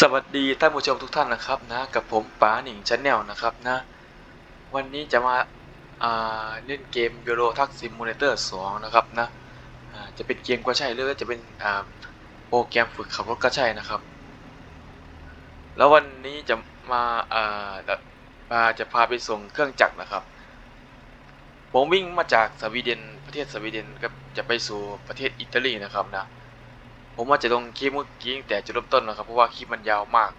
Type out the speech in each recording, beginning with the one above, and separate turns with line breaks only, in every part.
สวัสดีท่านผู้ชมทุกท่านนะครับนะกับผมป๋าหนิงชาแนลนะครับนะวันนี้จะมาาเล่นเกม Euro Truck Simulator 2นะครับนะอ่าจะเป็นเกมก็ใช่หรือจะเป็นโปรแกรมฝึกขับรถก็ใช่นะครับ แล้ววันนี้จะมาาาจะพาไปส่งเครื่องจักรนะครับ ผมวิ่งมาจากสวีเดนประเทศสวีเดนครับจะไปสู่ประเทศอิตาลีนะครับนะ ผมว่าจะลงคลิปเมื่อกี้แต่จุดเริ่มต้นนะครับเพราะว่าคลิปมันยาวมาก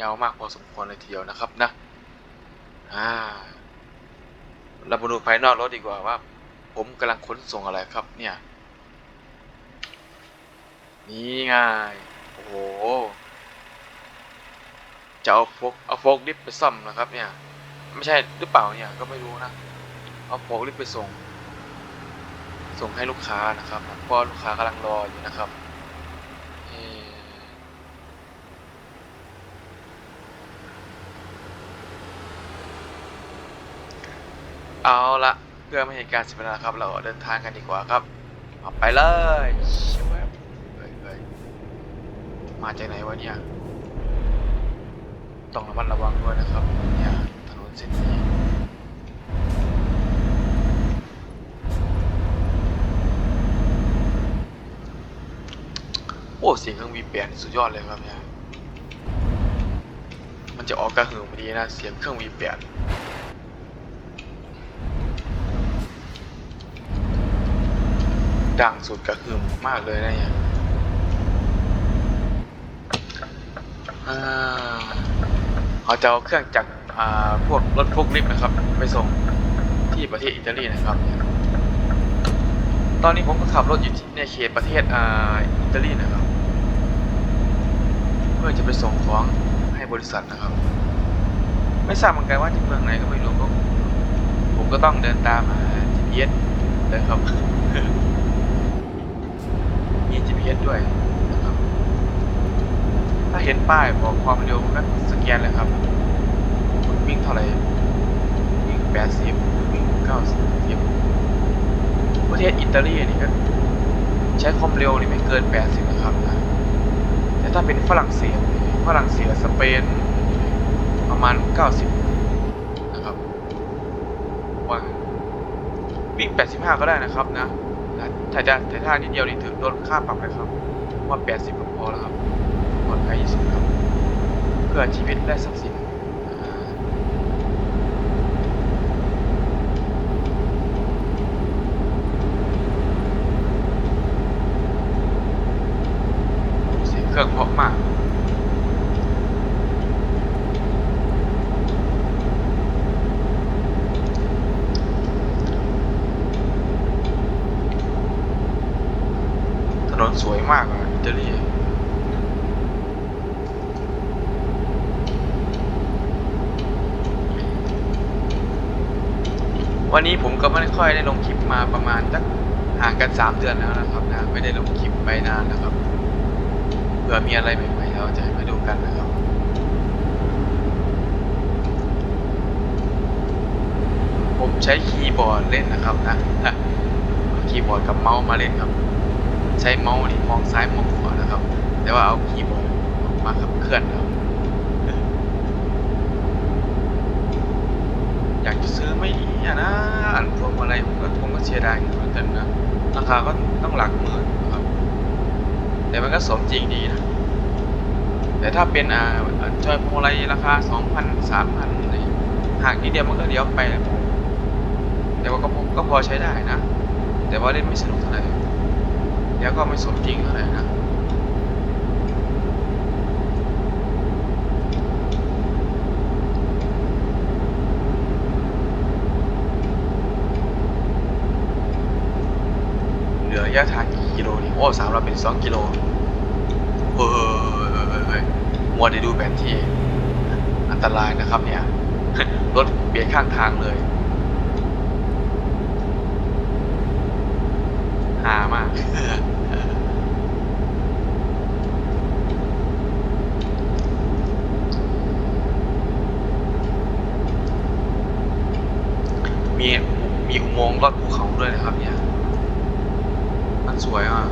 ยาวมากพอสมควรเลยทีเดียวนะครับนะอ่าเรามาดูภายนอกรถดีกว่าว่า ผมกำลังขนส่งอะไรครับ เนี่ย นี่ไงโอ้โหจะเอาโฟกเอาโฟกลิฟไปซ่อมนะครับ เนี่ย ไม่ใช่หรือเปล่าเนี่ยก็ไม่รู้นะเอาโฟกลิฟไปส่ง ส่งให้ลูกค้านะครับเพราะลูกค้ากำลังรออยู่นะครับ เอ่อ เอาละเพื่อไม่ให้การเสียเวลาครับ เราเดินทางกันดีกว่าครับเอาไปเลยชิวบเฮ้ยเฮ้ยมาจากไหนวะเนี่ยต้องระมัดระวังด้วยนะครับเนี่ยถนนเส้นนี้โอ้เสียงเครื่องวีแปดสุดยอดเลยครับเนี่ยมันจะออกกระหึ่มดีนะเสียงเครื่องวีแปด ดังสุดกระหึ่มมากเลยนะเนี่ยเขาจะเอาเครื่องจักรพวกรถพวกลิฟต์นะครับ ไปส่งที่ประเทศอิตาลีนะครับ ตอนนี้ผมก็ขับรถอยู่ในเขตประเทศอิตาลีนะครับ เพื่อจะไปส่งของให้บริษัทนะครับ ไม่ทราบเหมือนกันว่าที่เมืองไหนก็ไม่รู้ก็ผมก็ต้องเดินตามหา GPS นะครับ GPS ด้วยนะครับถ้าเห็นป้ายบอกความเร็วก็สแกนเลยครับคุณวิ่งเท่าไหร่วิ่ง80วิ่ง90ประเทศอิตาลีนี่ก็ใช้ความเร็วนี่ไม่เกิน 80 นะครับนะแต่ถ้าเป็นฝรั่งเศสฝรั่งเศสสเปนประมาณ 90 นะครับว่าวิ่ง 85 ก็ได้นะครับนะ ถ้าจะแต่ท่านิดเดียวนี่ถือโดนค่าปรับไปครับว่า80ก็พอแล้วครับปลอดภัยที่สุดครับ เพื่อชีวิตและทรัพย์สินอ่า เสียงเครื่องเพราะมาก ถนนสวยมากอะอิตาลี วันนี้ผมก็ไม่ค่อยได้ลงคลิปมาประมาณสักห่างกัน3เดือนแล้วนะครับนะไม่ได้ลงคลิปไปนานนะครับเผื่อมีอะไรใหม่ๆเราจะมาดูกันนะครับผมใช้คีย์บอร์ดเล่นนะครับนะคีย์บอร์ดกับเมาส์มาเล่นครับ ใช้เมาส์นี่มองซ้ายมองขวานะครับ แต่ว่าเอาคีย์บอร์ดมาขับเคลื่อนครับอยากจะซื้อไม่ดี อะนะอันพวกอะไรผมก็ผมก็เสียดายเหมือนกันนะราคาก็ต้องหลักหมื่นครับ แต่มันก็สมจริงดีนะ แต่ถ้าเป็นอ่าจอยพวงมาลัยราคาสองพันสามพันอะไรหากนิดเดียวมันก็เลี้ยวไปแล้วแต่ว่าก็พอก็พอใช้ได้นะ แต่ว่าเล่นไม่สนุกเท่าไหร่แล้วก็ไม่สมจริงเท่าไหร่นะ เหลือระ ยะทางกี่กิโลนี่โอ้สามเราเป็นสองกิโลเฮ้ยเฮ้ยเฮ้ยเฮ้ยมัวได้ดูแผนที่ อันตรายนะครับเนี่ย รถเบียดข้างทางเลยหามากมีมีอุโมงค์ลอดภูเขาด้วยนะครับเนี่ย สวยอะ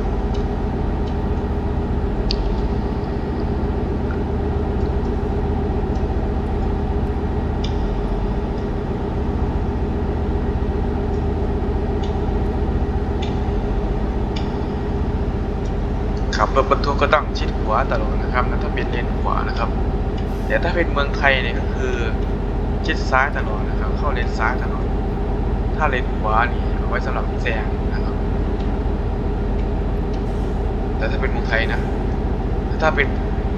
ขับรถบรรทุกก็ต้องชิดขวาตลอดนะครับนะถ้าเป็นเลนขวานะครับแต่ถ้าเป็นเมืองไทยเนี่ยก็คือชิดซ้ายตลอดนะครับ เข้าเลนซ้ายตลอดถ้าเลนขวานี่เอาไว้สำหรับแซง แต่ถ้าเป็นเมืองไทยนะ ถ้าเป็น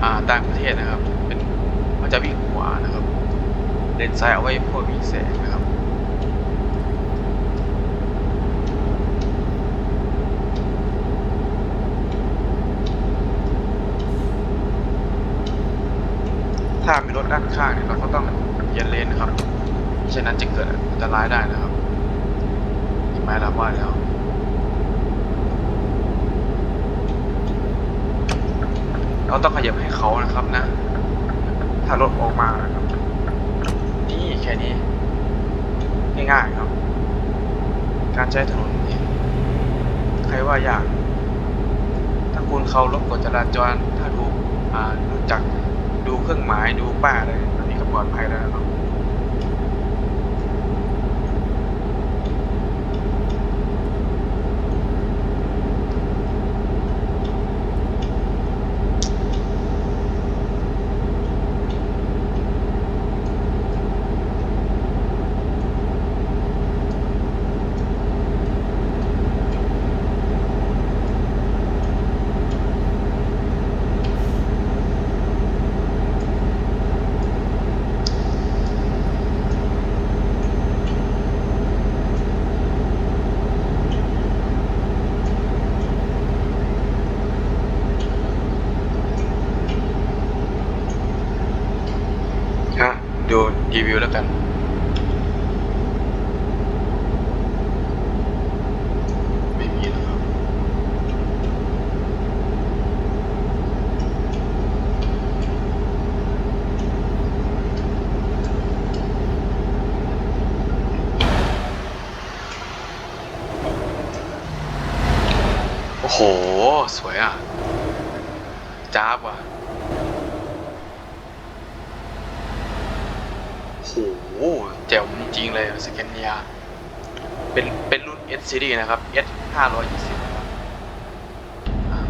อ่าต่างประเทศนะครับ เป็นมันจะวิ่งขวานะครับ เลนซ้ายเอาไว้พวกวิ่งแซงนะครับถ้ามีรถด้านข้างเนี่ยเราก็ต้องเยียนเลนนะครับ ฉะนั้นจะเกิดอันตรายได้นะครับเห็นไหมรับว่าแล้ว เราต้องขยับให้เขานะครับนะ ถ้ารถออกมานะครับ นี่แค่นี้ ง่ายๆครับ การใช้ถนนใครว่ายาก ถ้าคุณเคารพกฎจราจร ถ้าดูอ่ารู้จักดูเครื่องหมายดูป้ายอะไรอันนี้ก็ปลอดภัยแล้วนะครับ ฮะดู รีวิวแล้วกัน ไม่มีนะครับ โอ้โห สวยอะ จ้าบว่ะ โอ้โหแจ๋วจริงๆเลยสแกนเนีย เป็น เป็นรุ่น S series นะครับ S 520นะครับอ่า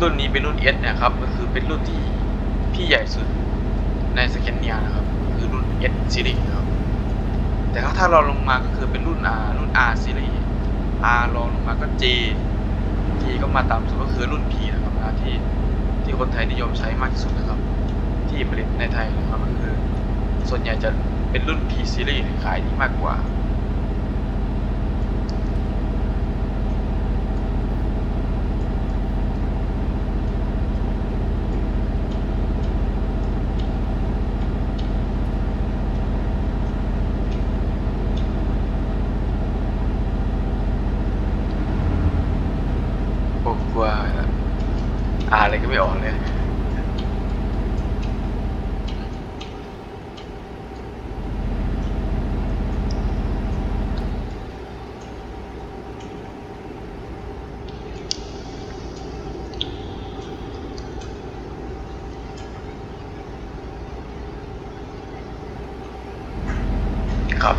รุ่นนี้เป็นรุ่น S นะครับก็คือเป็นรุ่นที่ที่ใหญ่สุดในสแกนเนียนะครับคือรุ่น S series นะครับแต่ถ้าเราลงมาก็คือเป็นรุ่น R รุ่น R series R รองลงมาก็ J G ก็มาตามสุดก็คือรุ่น P นะครับนะที่ที่คนไทยนิยมใช้มากที่สุดนะครับ ที่ผลิตในไทยนะครับก็คือส่วนใหญ่จะ เป็นรุ่น P series ขายดีมากกว่า โอ้กลัวอ่านอะไรก็ไม่ออกเลย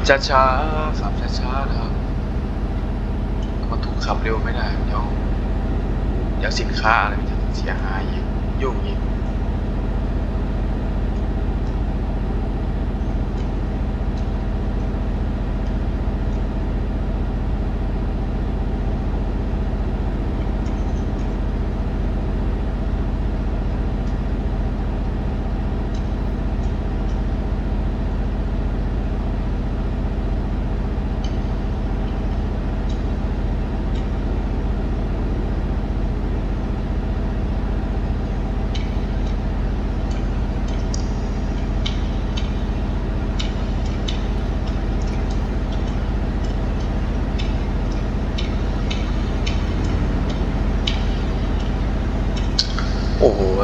ช้าช้าๆขับช้าๆนะครับมาถูกขับเร็วไม่ได้เดี๋ยวเดี๋ยวสินค้าอะไรมันจะเสียหายยุ่งอีก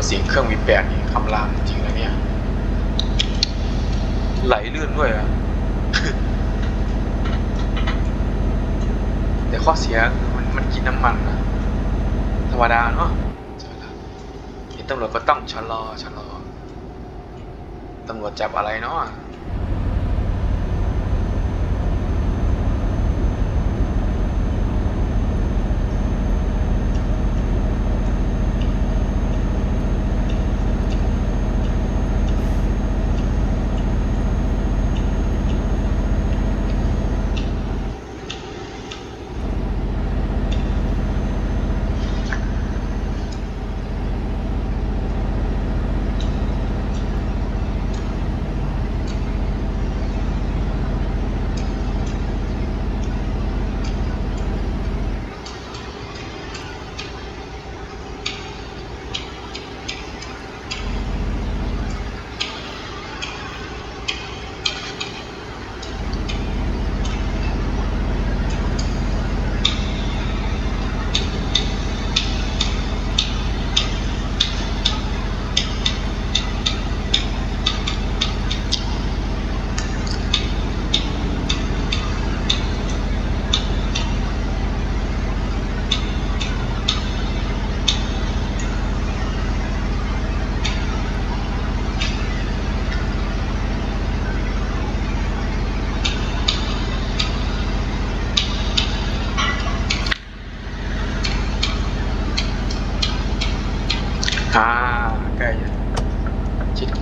สียงเครื่องวีแปดนี่คำรามจริงๆนะเนี่ย ไหลลื่นด้วยอะแต่ข้อเสียคือมันมันกินน้ำมันนะธรรมดาเนาะช่ไหมล่ะเห็นตำรวจก็ต้องชะลอชะลอตำรวจจับอะไรเนาะ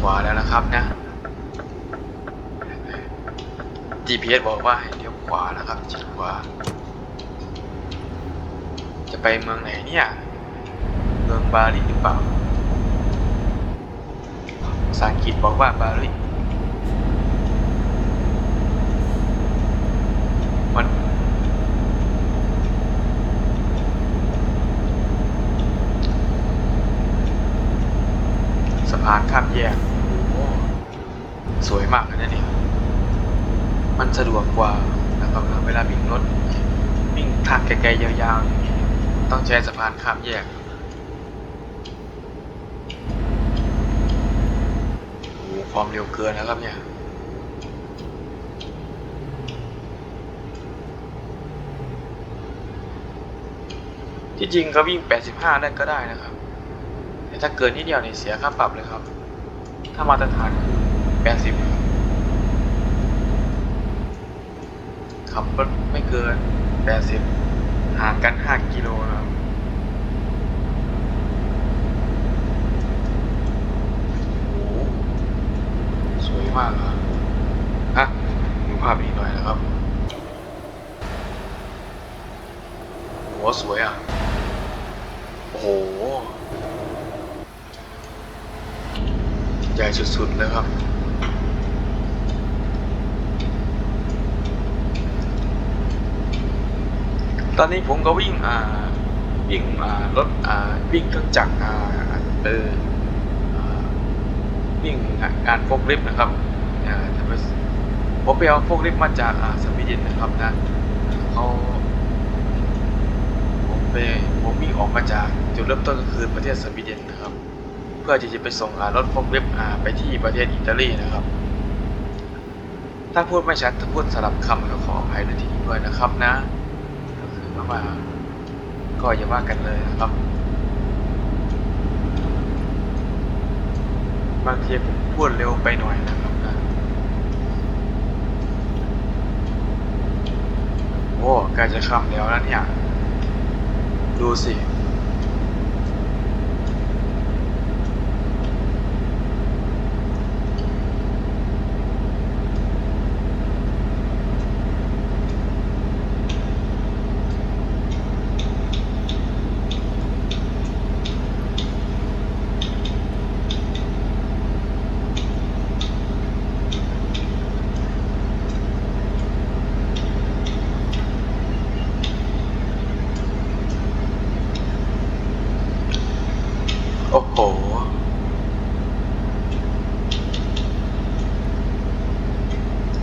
วาแล้วนะครับนะ บอกว่าให้เลี้ยวขวานะครับชิดขวา จะไปเมืองไหนเนี่ย เมืองบาหลีหรือเปล่าภาษาอังกฤษบอกว่าบาหลีมันสะพานข้ามแยก สวยมากเลยนะเนี่ย มันสะดวกกว่านะครับเวลาวิ่งรถวิ่งทางไกลๆยาวๆ ต้องใช้สะพานข้ามแยกโอ้โหความเร็วเกินนะครับเนี่ยที่จริงก็วิ่ง 85 ได้ก็ได้นะครับ แต่ถ้าเกินนิดเดียวเนี่ยเสียค่าปรับเลยครับ ถ้ามาตรฐานคือ 80ครับ ขับรถไม่เกิน80ห่างกัน5กิโลนะครับโอ้โหสวยมากครับฮะดูภาพอีกหน่อยนะครับโหสวยอะ โอ้โห ใหญ่สุดๆเลยครับ ตอนนี้ผมก็วิ่งอ่าวิ่งอ่ารถอ่าวิ่งเครื่องจักรอ่าเอออ่าวิ่งงานโฟกลิฟนะครับอ่าจะผมไปเอาโฟกลิฟมาจากสวีเดนนะครับนะเขาผมไปผมวิ่งออกมาจากจุดเริ่มต้นก็คือประเทศสวีเดนนะครับ เพื่อที่จะไปส่งรถโฟกลิฟต์อ่าไปที่ประเทศอิตาลีนะครับ ถ้าพูดไม่ชัดถ้าพูดสลับคำก็ขออภัยในที่นี้ด้วยนะครับนะ ก็คือว่าว่า ก็อย่าว่ากันเลยนะครับ บางทีผมพูดเร็วไปหน่อยนะครับนะโอ้ใกล้จะค่ำแล้วนะเนี่ย ดูสิ โอ้โห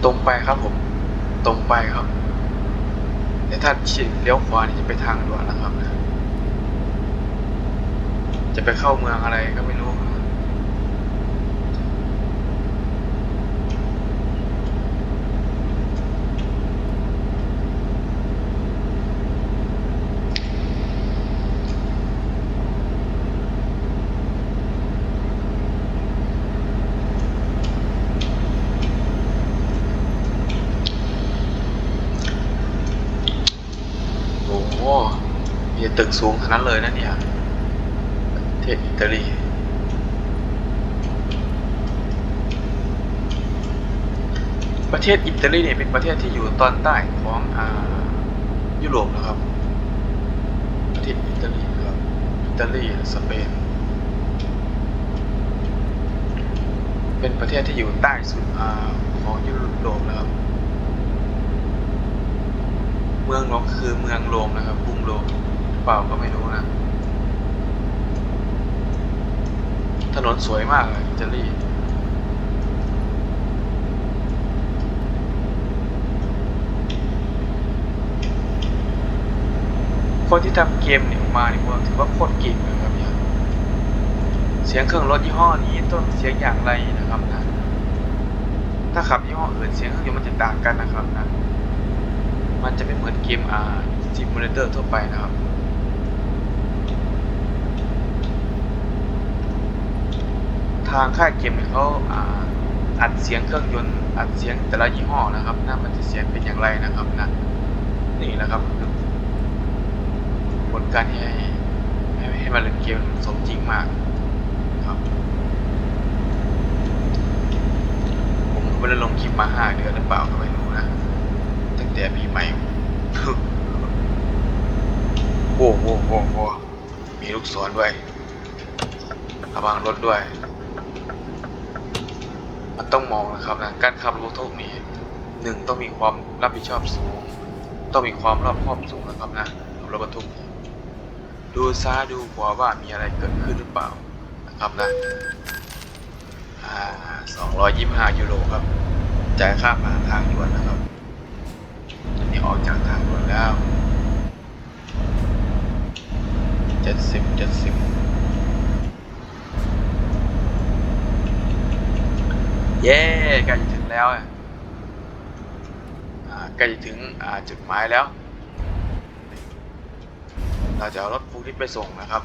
ตรงไปครับผม ตรงไปครับแต่ถ้าฉีกเลี้ยวขวานี่จะไปทางด่วนนะครับ จะไปเข้าเมืองอะไรก็ไม่รู้ครับโอ้โหมีแตึกสูงขนาดนั้นเลยนะเนี่ยเทอิตาลีประเทศอิตาลีเนี่ยเป็นประเทศที่อยู่ตอนใต้ของอ่ายุโรปนะครับ ประเทศอิตาลีครับอิตาลีสเปนเป็นประเทศที่อยู่ใต้สุดอ่าของยุโรปนะครับ เมืองหลวงคือเมืองโรมนะครับกรุงโรม เปล่าก็ไม่รู้นะ ถนนสวยมากเลยอิตาลีคนที่ทำเกมเนี่ยออกมาเนี่ยผมถือว่าโคตรเก่งเลยครับเนี่ยเสียงเครื่องรถยี่ห้อนี้ต้นเสียงอย่างไรนะครับนะ ถ้าขับยี่ห้ออื่นเสียงเครื่องยนต์มันจะต่างกันนะครับนะ มันจะไม่เหมือนเกมอ่าซิมูเลเตอร์ทั่วไปนะครับ ทางค่ายเกมเนี่ยเขาอัดเสียงเครื่องยนต์อัดเสียงแต่ละยี่ห้อนะครับนะมันจะเสียงเป็นอย่างไรนะครับนะนี่แหละครับคือผลการให้ให้ให้มันเล่นเกมสมจริงมากครับ ผมไม่ได้ลงคลิปมาห้าเดือนหรือเปล่าก็ไม่รู้นะ ตั้งแต่ปีใหม่โอ้โหโอ้โหมีลูกศรด้วยระวังรถด้วย ต้องมองนะครับนะการขับรถทุกนี้หนึ่งต้องมีความรับผิดชอบสูง ต้องมีความรอบคอบสูงนะครับนะขับรถบรรทุกดูซ้ายดูขวาว่ามีอะไรเกิดขึ้นหรือเปล่านะครับนะสองร้อยยี่สิบห้ายูโรครับจ่ายค่าผ่านทางด่วนนะครับนี่ออกจากทางด่วนแล้วเจ็ดสิบเจ็ดสิบ เย้ใกล้จะถึงแล้วใกล้จะถึงจุดหมายแล้ว เราจะเอารถพวกนี้ไปส่งนะครับ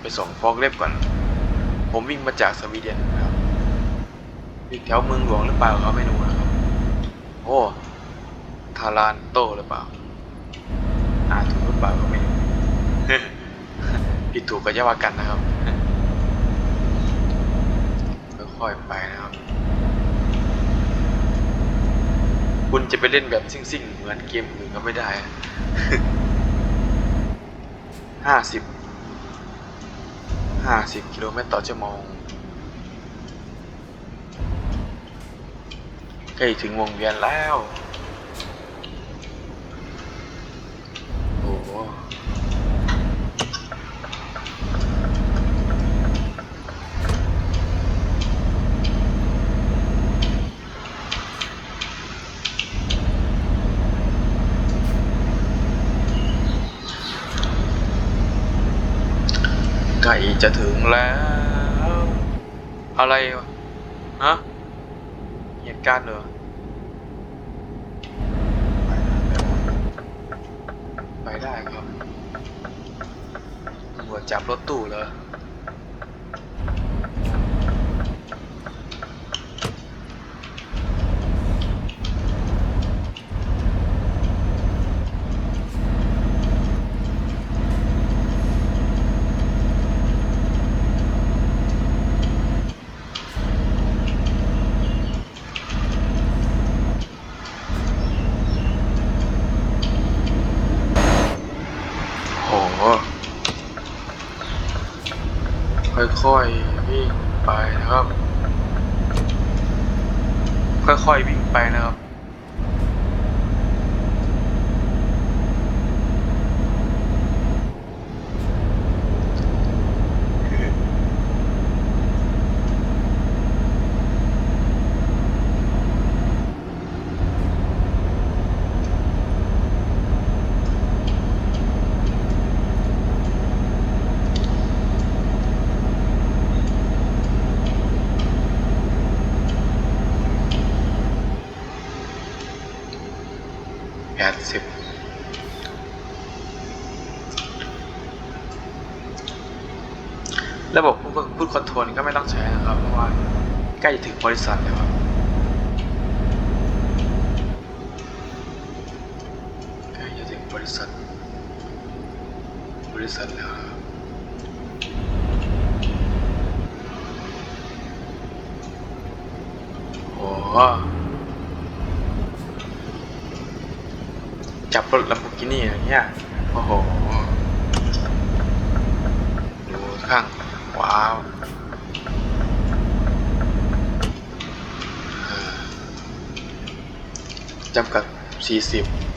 ไปส่งฟอกเล็บก่อน ผมวิ่งมาจากสวีเดนนะครับวิ่งแถวเมืองหลวงหรือเปล่าเขาไม่รู้นะครับ โอ้ ทารานโตหรือเปล่า อ่านถูกหรือเปล่าก็ไม่รู้ ผิดถูกก็จะว่ากันนะครับค่อยๆไปนะครับ คุณจะไปเล่นแบบซิ่งๆ เหมือนเกมอื่นก็ไม่ได้ห้าสิบห้าสิบกิโลเมตรต่อชั่วโมงใกล้ถึงวงเวียนแล้ว โอ้โห ใกล้ จะถึงแล้ว อะไรวะฮะเหตุการณ์เหรอไปได้ครับตำรวจจับรถตู้เหรอ โห ค่อยๆวิ่งไปนะครับ ค่อยๆวิ่งไปนะครับ แปดสิบระบบพูดคอนโทรลก็ไม่ต้องใช้นะครับ เพราะว่า ใกล้จะถึงบริษัทแล้วครับใกล้จะถึงบริษัท บริษัทแล้วครับโอ้โหจับรถลัมโบกินี่อย่างเงี้ย โอ้โหดูข้าง ว้าวเออ จำกัด40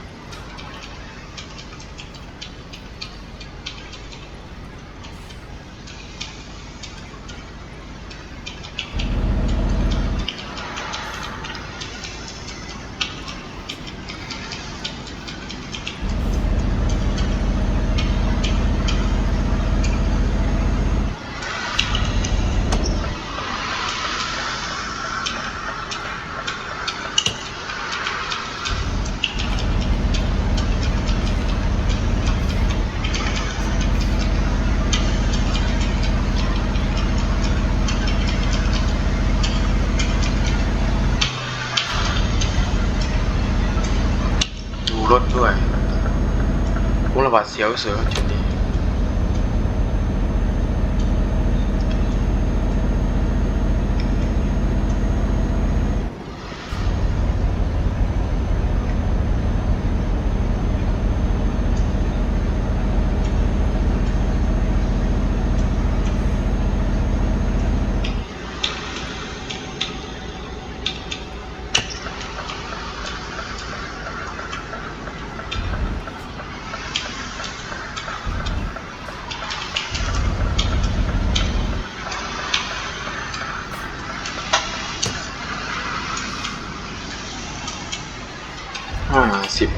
รถด้วยผมระบาดเสียวเสือจุดนี้ สิบ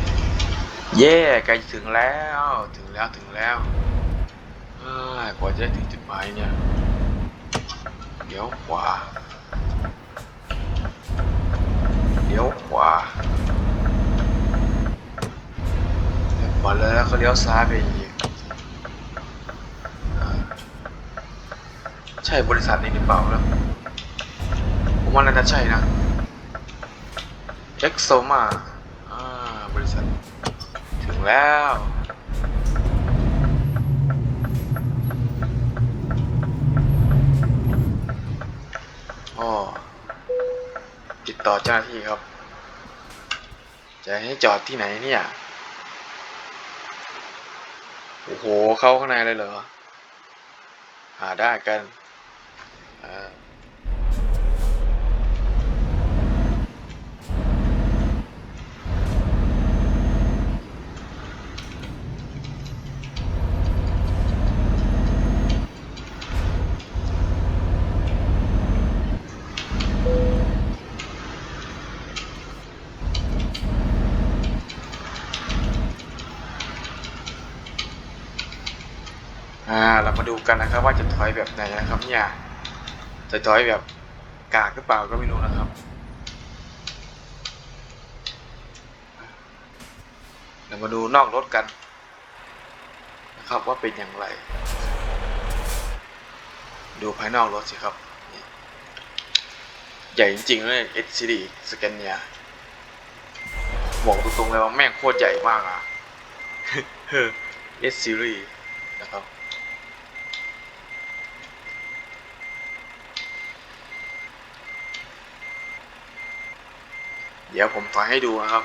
เย่ใกล้ถึงแล้วถึงแล้วถึงแล้วกว่าจะถึงจุดหมายเนี่ยเดี๋ยวขวาเดี๋ยวขวาเลี้ยวขวาแล้วก็เลี้ยวซ้ายไปอีกใช่บริษัทนี้หรือเปล่านะผมว่าน่าจะใช่นะเอ็กโซมา แล้วอ๋อติดต่อเจ้าหน้าที่ครับ จะให้จอดที่ไหนเนี่ย โอ้โห เข้าข้างในเลยเหรอ หาได้กันอ่า อ่าเรามาดูกันนะครับว่าจะถอยแบบไหนนะครับเนี่ยจะถอยแบบกากหรือเปล่าก็ไม่รู้นะครับ เรามาดูนอกรถกันนะครับว่าเป็นอย่างไร ดูภายนอกรถสิครับใหญ่จริงๆเลย SCD สแกนเนียบอกตรงๆเลยว่าแม่งโคตรใหญ่มากอะ S series นะครับ เดี๋ยวผมถอยให้ดูนะครับ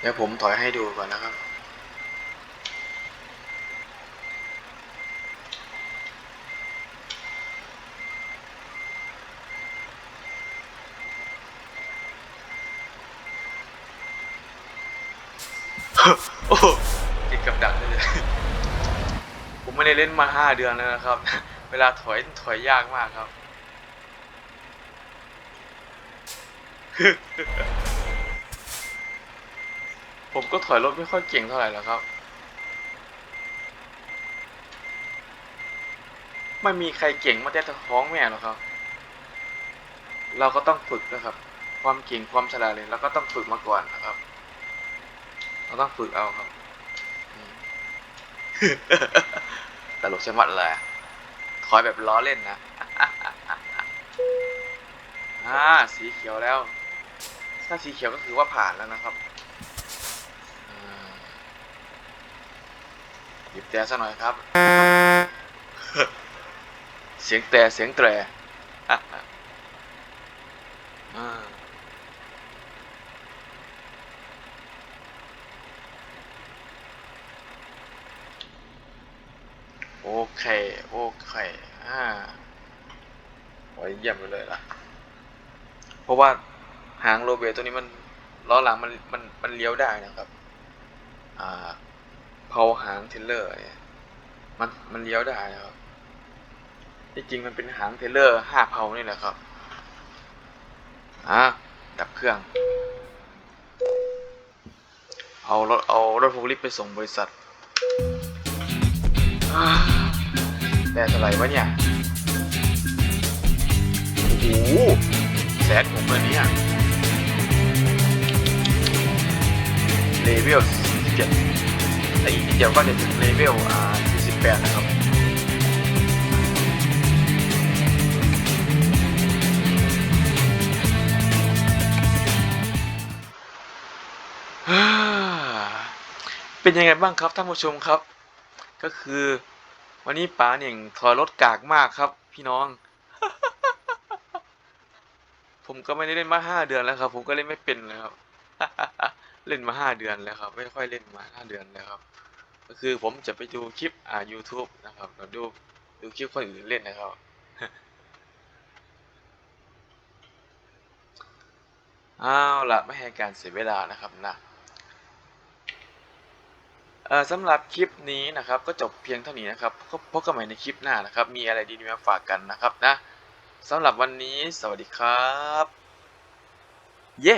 เดี๋ยวผมถอยให้ดูก่อนนะครับ โอ้โหติดกับดักเลย ผม ได้เล่นมาห้าเดือนแล้วนะครับ เวลาถอยถอยยากมากครับ ผมก็ถอยรถไม่ค่อยเก่งเท่าไหร่หรอกครับ ไม่มีใครเก่งมาแต่ท้องแม่หรอกครับ เราก็ต้องฝึกนะครับ ความเก่งความฉลาดเลยเราก็ต้องฝึกมาก่อนนะครับ เราต้องฝึกเอาครับ ลกใช่ไหมดเลยถอยแบบล้อเล่นนะอ่าสีเขียวแล้ว ถ้าสีเขียวก็คือว่าผ่านแล้วนะครับหยิบแต่ซะหน่อยครับ เสียงแต่เสียงแตร โอเค โอเคอ่าโอ้เยี่ยมไปเลยล่ะ เพราะว่าหางโรเบตตัวนี้มันล้อหลังมันมันมันเลี้ยวได้นะครับ อ่าเพาหางเทเลอร์เนี่ยมันมันเลี้ยวได้นะครับที่จริงมันเป็นหางเทเลอร์ห้าเพานี่แหละครับอ่าดับเครื่อง เอารถเอารถโฟล์คลิฟไปส่งบริษัทอ่า แต่เท่าไรวะเนี่ย โอ้โหแสนผมเลยเนี่ยเลเวล47แต่อีกนิดเดียวก็จะถึงเลเวลอ่า48นะครับเป็นยังไงบ้างครับท่านผู้ชมครับ ก็คือ วันนี้ป๋าหนึ่งถอยรถกากมากครับ พี่น้อง ผมก็ไม่ได้เล่นมาห้าเดือนแล้วครับ ผมก็เล่นไม่เป็นเลยครับ เล่นมาห้าเดือนแล้วครับ ไม่ค่อยเล่นมาห้าเดือนแล้วครับ ก็คือผมจะไปดูคลิปอ่า YouTube นะครับแล้วดูดูคลิปคนอื่นเล่นนะครับเอาละไม่ให้การเสียเวลานะครับนะ สำหรับคลิปนี้นะครับก็จบเพียงเท่านี้นะครับพบพบกันใหม่ในคลิปหน้านะครับ มีอะไรดีๆมาฝากกันนะครับนะสำหรับวันนี้สวัสดีครับ เย้